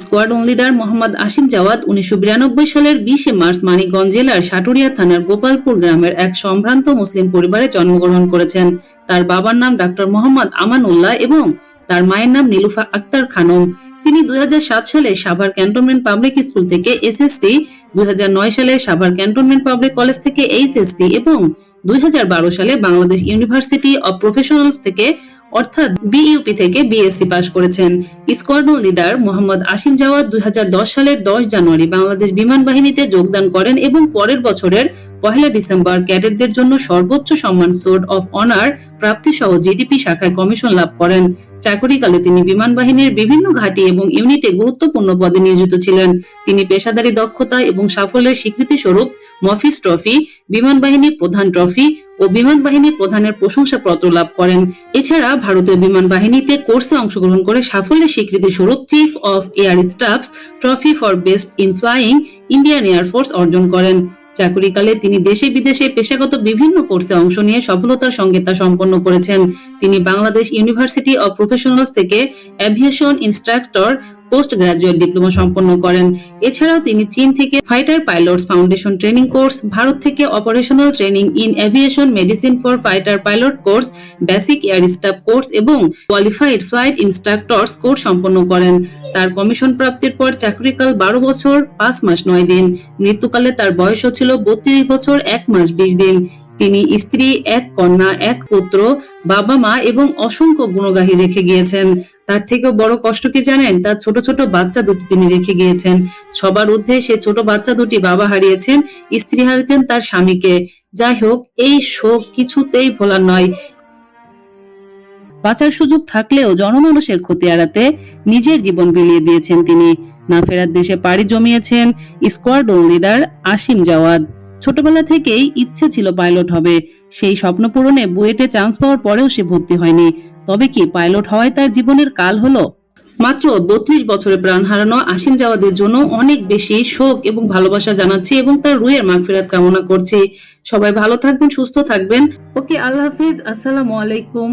Squadron leader Mohammad Asim Jawad উনিশশো সালের বিশে মার্চ মানিকগঞ্জ জেলার সাটুরিয়া থানার গোপালপুর গ্রামের এক সম্ভ্রান্ত মুসলিম পরিবারে জন্মগ্রহণ করেছেন। তার বাবার নাম ডাক্তার মোহাম্মদ আমানুল্লাহ এবং তার মায়ের নাম নীলুফা আক্তার খানম। তিনি দুই হাজার সাত সালে সাভার ক্যান্টনমেন্ট পাবলিক স্কুল থেকে এসএসসি, দুই হাজার নয় সালে সাভার ক্যান্টনমেন্ট পাবলিক কলেজ থেকে এইচএসসি এবং দুই হাজার বারো সালে বাংলাদেশ ইউনিভার্সিটি অব প্রফেশনালস থেকে অর্থাৎ বিইউপি থেকে বিএসসি পাশ করেছেন। স্কোয়াড্রন লিডার মোহাম্মদ আসিম জাওয়াদ দুই সালের দশ জানুয়ারি বাংলাদেশ বিমান বাহিনীতে যোগদান করেন এবং পরের বছরের পহেলা ডিসেম্বর ক্যাডেটদের জন্য সর্বোচ্চ সম্মান সোর্ড অফ অনার প্রাপ্তি সহ জিডিপি শাখায় কমিশন লাভ করেন। চাকরিকালে তিনি বিমান বাহিনীর বিভিন্ন ঘাঁটি এবং ইউনিটে গুরুত্বপূর্ণ পদে নিয়োজিত ছিলেন। তিনি পেশাদারী দক্ষতা এবং সাফল্যের স্বীকৃতি স্বরূপ মফিস ট্রফি, বিমান বাহিনী প্রধান ট্রফি ও বিমান বাহিনী প্রধানের প্রশংসাপত্র লাভ করেন। এছাড়া ভারতীয় বিমান বাহিনীতে কোর্সে অংশগ্রহণ করে সাফল্যের স্বীকৃতি স্বরূপ chief of air staff's trophy for best in flying Indian air force অর্জন করেন। চাকরিকালে তিনি দেশে বিদেশে পেশাগত বিভিন্ন কোর্সে অংশ নিয়ে সফলতার সঙ্গে তা সম্পন্ন করেছেন। তিনি বাংলাদেশ ইউনিভার্সিটি অব প্রফেশনালস থেকে aviation instructor post graduate diploma সম্পন্ন করেন। এছাড়াও তিনি চীন থেকে fighter pilots foundation training course Bharat থেকে operational training in aviation medicine for fighter pilot course basic air staff course এবং কোয়ালিফাইড ফ্লাইট ইনস্ট্রাক্টরস কোর্স সম্পন্ন করেন। তার কমিশন প্রাপ্তির পর চাকরিকাল বারো বছর, পাঁচ মাস নয় দিন। মৃত্যুকালে তার বয়স ছিল বত্রিশ বছর, এক মাস বিশ দিন। তিনি স্ত্রী, এক কন্যা, এক পুত্র, বাবা মা এবং অসংখ্য গুণগাহী রেখে গিয়েছেন। তার থেকেও বড় কষ্ট কি জানেন? তার ছোট ছোট বাচ্চা দুটি তিনি রেখে গিয়েছেন। সবার ঊর্ধ্বে সে ছোট বাচ্চা দুটি বাবা হারিয়েছেন, স্ত্রী হারিয়েছেন তার স্বামীকে। যাই হোক, এই শোক কিছুতেই ভোলার নয়। বাঁচার সুযোগ থাকলেও জনমানুষের ক্ষতি এড়াতে নিজের জীবন বিলিয়ে দিয়েছেন তিনি। না ফেরার দেশে পাড়ি জমিয়েছেন স্কোয়াড্রন লিডার আসিম জাওয়াদ। ছোটবেলা থেকেই ইচ্ছে ছিল পাইলট হবে। সেই স্বপ্ন পূরণে বুয়েটে চান্স পাওয়ার পরেও সে ভর্তি হয়নি। তবে কি পাইলট হওয়ায় তার জীবনের কাল হলো? মাত্র বত্রিশ বছরে প্রাণ হারানো আসিম জাওয়াদের জন্য অনেক বেশি শোক এবং ভালোবাসা জানাচ্ছি এবং তার রুহের মাগফিরাত কামনা করছি। সবাই ভালো থাকবেন, সুস্থ থাকবেন। ওকে, আল্লাহ হাফিজ। আসসালামু আলাইকুম।